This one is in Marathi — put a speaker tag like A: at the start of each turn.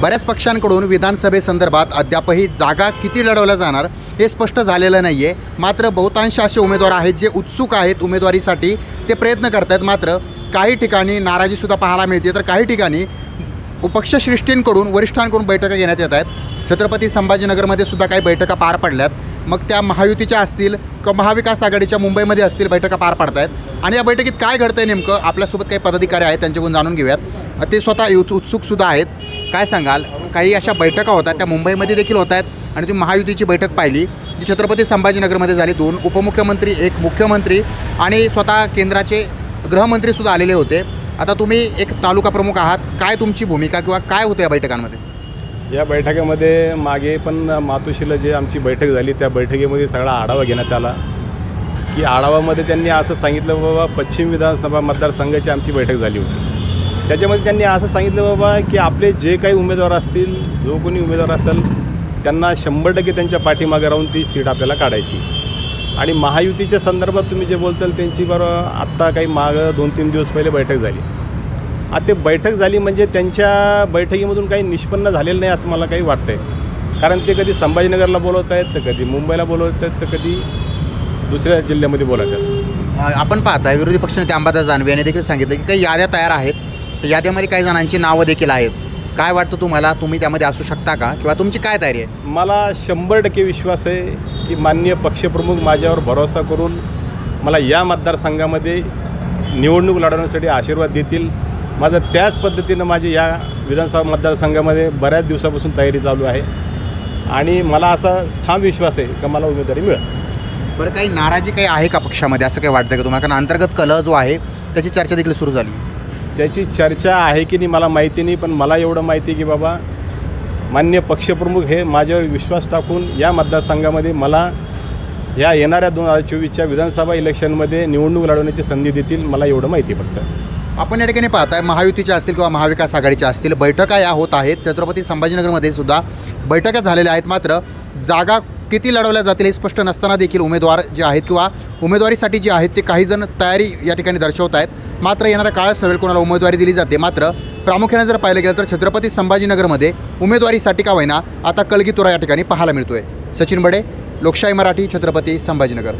A: बऱ्याच पक्षांकडून विधानसभेसंदर्भात अद्यापही जागा किती लढवल्या जाणार हे स्पष्ट झालेलं नाही आहे मात्र बहुतांश असे उमेदवार आहेत जे उत्सुक आहेत उमेदवारीसाठी. ते प्रयत्न करत आहेत मात्र काही ठिकाणी नाराजीसुद्धा पाहायला मिळते. तर काही ठिकाणी पक्षश्रेष्ठींकडून वरिष्ठांकडून बैठका घेण्यात येत आहेत. छत्रपती संभाजीनगरमध्ये सुद्धा काही बैठका पार पडल्यात. मग त्या महायुतीच्या असतील किंवा महाविकास आघाडीच्या मुंबईमध्ये असतील बैठका पार पडत आहेत आणि या बैठकीत काय घडतंय नेमकं? आपल्यासोबत काही पदाधिकारी आहेत त्यांच्याकडून जाणून घेऊयात. ते स्वतः उत्सुकसुद्धा आहेत. काय सांगाल? काही अशा बैठका होतात त्या मुंबईमध्ये देखील होत आहेत आणि तुम्ही महायुतीची बैठक पाहिली जी छत्रपती संभाजीनगरमध्ये झाली. दोन उपमुख्यमंत्री एक मुख्यमंत्री आणि स्वतः केंद्राचे गृहमंत्रीसुद्धा आलेले होते. आता तुम्ही एक तालुका प्रमुख आहात. काय तुमची भूमिका किंवा काय होतं या बैठकांमध्ये?
B: या बैठकीमध्ये मागे पण मातोश्रीला जे आमची बैठक झाली त्या बैठकीमध्ये सगळा आढावा घेण्यात आला. की आढावामध्ये त्यांनी असं सांगितलं बाबा पश्चिम विधानसभा मतदारसंघाची आमची बैठक झाली होती. त्याच्यामध्ये त्यांनी असं सांगितलं बाबा की आपले जे काही उमेदवार असतील जो कोणी उमेदवार असेल त्यांना शंभर टक्के त्यांच्या पाठीमागे राहून ती सीट आपल्याला काढायची. आणि महायुतीच्या संदर्भात तुम्ही जे बोलताल त्यांची बरं आत्ता काही मागं दोन तीन दिवस पहिले बैठक झाली. आता ते बैठक झाली म्हणजे त्यांच्या बैठकीमधून काही निष्पन्न झालेलं नाही असं मला काही वाटतंय. कारण ते कधी संभाजीनगरला बोलवत आहेत तर कधी मुंबईला बोलवत आहेत तर कधी दुसऱ्या जिल्ह्यामध्ये बोलत आहेत.
A: आपण पाहता विरोधी पक्षनेते अंबादास दानवे यांनी देखील सांगितलं की काही याद्या तयार आहेत. तर याद्यामध्ये काही जणांची नावं देखील आहेत. काय वाटतं तुम्हाला? तुम्ही त्यामध्ये असू शकता का? किंवा तुमची काय तयारी आहे?
B: मला शंभर टक्के विश्वास आहे की माननीय पक्षप्रमुख माझ्यावर भरोसा करून मला या मतदारसंघामध्ये निवडणूक लढवण्यासाठी आशीर्वाद देतील. माझं त्याच पद्धतीनं माझी या विधानसभा मतदारसंघामध्ये बऱ्याच दिवसापासून तयारी चालू आहे. आणि मला असा ठाम विश्वास आहे का मला उमेदवारी मिळेल.
A: बरं काही नाराजी काही आहे का पक्षामध्ये? असं काही वाटतं का तुम्हाला? कारण अंतर्गत कलह जो आहे त्याची चर्चा देखील सुरू झाली.
B: त्याची चर्चा आहे की नाही मला माहिती नाही पण मला एवढं माहिती आहे की बाबा मान्य पक्षप्रमुख हे माझ्यावर विश्वास टाकून या मतदारसंघामध्ये मला या येणाऱ्या दोन हजार चोवीसच्या विधानसभा इलेक्शनमध्ये निवडणूक लढवण्याची संधी देतील मला एवढं माहिती आहे फक्त.
A: आपण या ठिकाणी पाहताय महायुतीच्या असतील किंवा महाविकास आघाडीच्या असतील बैठका या होत आहेत. छत्रपती संभाजीनगरमध्ये सुद्धा बैठका झालेल्या आहेत मात्र जागा किती लढवल्या जातील हे स्पष्ट नसताना देखील उमेदवार जे आहेत किंवा उमेदवारीसाठी जे आहेत ते काही जण तयारी या ठिकाणी दर्शवत आहेत. मात्र येणारा काळच ठरेल कोणाला उमेदवारी दिली जाते. मात्र प्रामुख्याने जर पाहिलं गेलं तर छत्रपती संभाजीनगरमध्ये उमेदवारीसाठी का होईना आता कलगीतुरा या ठिकाणी पाहायला मिळतोय. सचिन बडे लोकशाही मराठी छत्रपती संभाजीनगर.